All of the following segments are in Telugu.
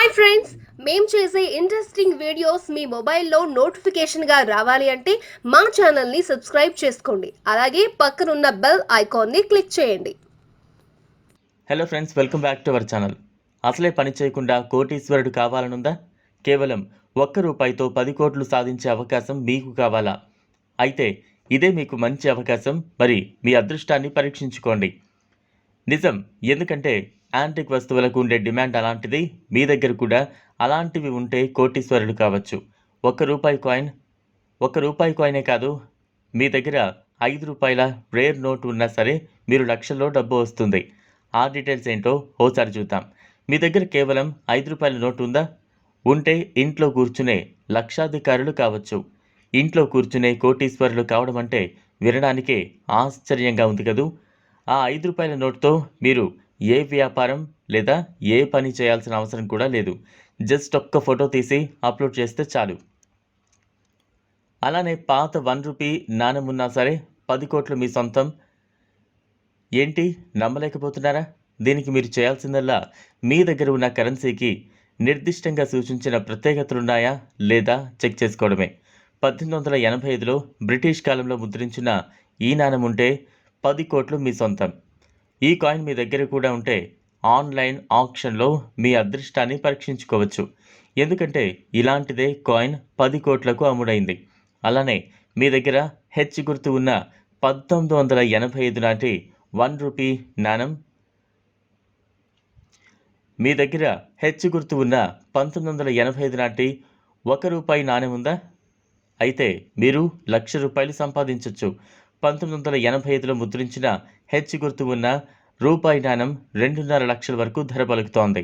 హాయ్ ఫ్రెండ్స్ మేము చేసే ఇంట్రెస్టింగ్ వీడియోస్ మీ మొబైల్లో నోటిఫికేషన్గా రావాలి అంటే మా ఛానల్ని సబ్స్క్రైబ్ చేసుకోండి. అలాగే పక్కనున్న బెల్ ఐకాన్ని క్లిక్ చేయండి. Hello friends welcome back to our channel అసలే పని చేయకుండా కోటీశ్వరుడు కావాలనుందా? కేవలం ఒక్క రూపాయితో పది కోట్లు సాధించే అవకాశం మీకు కావాలా? అయితే ఇదే మీకు మంచి అవకాశం. మరి మీ అదృష్టాన్ని పరీక్షించుకోండి. నిజం ఎందుకంటే యాంటిక్ వస్తువులకు ఉండే డిమాండ్ అలాంటిది మీ దగ్గర కూడా అలాంటివి ఉంటే కోటీశ్వరుడు కావచ్చు. ఒక్క రూపాయి కాయిన్ ఒక్క రూపాయి కాయినే కాదు మీ దగ్గర ఐదు రూపాయల రేర్ నోట్ ఉన్నా సరే మీరు లక్షల్లో డబ్బు వస్తుంది. ఆ డీటెయిల్స్ ఏంటో ఓసారి చూద్దాం. మీ దగ్గర కేవలం ఐదు రూపాయల నోటు ఉందా? ఉంటే ఇంట్లో కూర్చునే లక్షాధికారులు కావచ్చు. ఇంట్లో కూర్చునే కోటీశ్వరులు కావడం అంటే వినడానికే ఆశ్చర్యంగా ఉంది కదూ? ఆ ఐదు రూపాయల నోటుతో మీరు ఏ వ్యాపారం లేదా ఏ పని చేయాల్సిన అవసరం కూడా లేదు. జస్ట్ ఒక్క ఫోటో తీసి అప్లోడ్ చేస్తే చాలు. అలానే పాత వన్ రూపీ నాణెం ఉన్నా సరే పది కోట్లు మీ సొంతం. ఏంటి? నమ్మలేకపోతున్నారా? దీనికి మీరు చేయాల్సిందల్లా మీ దగ్గర ఉన్న కరెన్సీకి నిర్దిష్టంగా సూచించిన ప్రత్యేకతలున్నాయా లేదా చెక్ చేసుకోవడమే. పద్దెనిమిది వందల ఎనభై ఐదులో బ్రిటిష్ కాలంలో ముద్రించిన ఈ నాణెం ఉంటే పది కోట్లు మీ సొంతం. ఈ కాయిన్ మీ దగ్గర కూడా ఉంటే ఆన్లైన్ ఆప్షన్లో మీ అదృష్టాన్ని పరీక్షించుకోవచ్చు. ఎందుకంటే ఇలాంటిదే కాయిన్ పది కోట్లకు అమ్ముడైంది. అలానే మీ దగ్గర హెచ్ గుర్తు ఉన్న పంతొమ్మిది వందల ఎనభై ఐదు నాటి వన్ రూపీ నాణం మీ దగ్గర హెచ్ గుర్తు ఉన్న పంతొమ్మిది వందల ఎనభై ఐదు నాటి ఒక రూపాయి నాణెం ఉందా? అయితే మీరు లక్ష రూపాయలు సంపాదించవచ్చు పంతొమ్మిది వందల ఎనభై ఐదులో ముద్రించిన హెచ్ గుర్తు ఉన్న రూపాయి నాణం రెండున్నర లక్షల వరకు ధర పలుకుతోంది.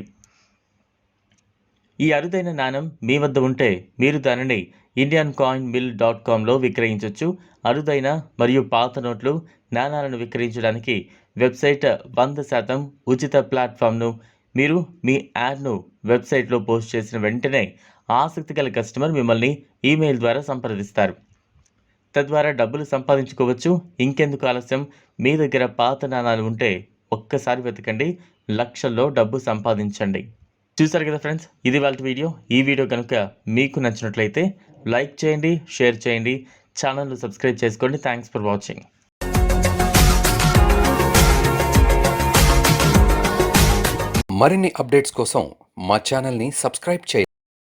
ఈ అరుదైన నాణం మీ వద్ద ఉంటే మీరు దానిని ఇండియన్ కాయిన్ మిల్ డాట్ కామ్లో విక్రయించవచ్చు అరుదైన మరియు పాత నోట్లు నాణాలను విక్రయించడానికి వెబ్సైట్ వంద శాతం ఉచిత ప్లాట్ఫామ్ను మీరు మీ యాడ్ను వెబ్సైట్లో పోస్ట్ చేసిన వెంటనే ఆసక్తి గల కస్టమర్ మిమ్మల్ని ఈమెయిల్ ద్వారా సంప్రదిస్తారు. తద్వారా డబ్బులు సంపాదించుకోవచ్చు. ఇంకెందుకు ఆలస్యం? మీ దగ్గర పాత నాణాలు ఉంటే ఒక్కసారి వెతకండి. లక్షల్లో డబ్బు సంపాదించండి. చూసారు కదా ఫ్రెండ్స్? ఇది వాళ్ళ వీడియో. ఈ వీడియో కనుక మీకు నచ్చినట్లయితే లైక్ చేయండి షేర్ చేయండి. ఛానల్ను సబ్స్క్రైబ్ చేసుకోండి. Thanks for watching. మరిన్ని అప్డేట్స్ కోసం మా ఛానల్ని సబ్స్క్రైబ్ చేయండి.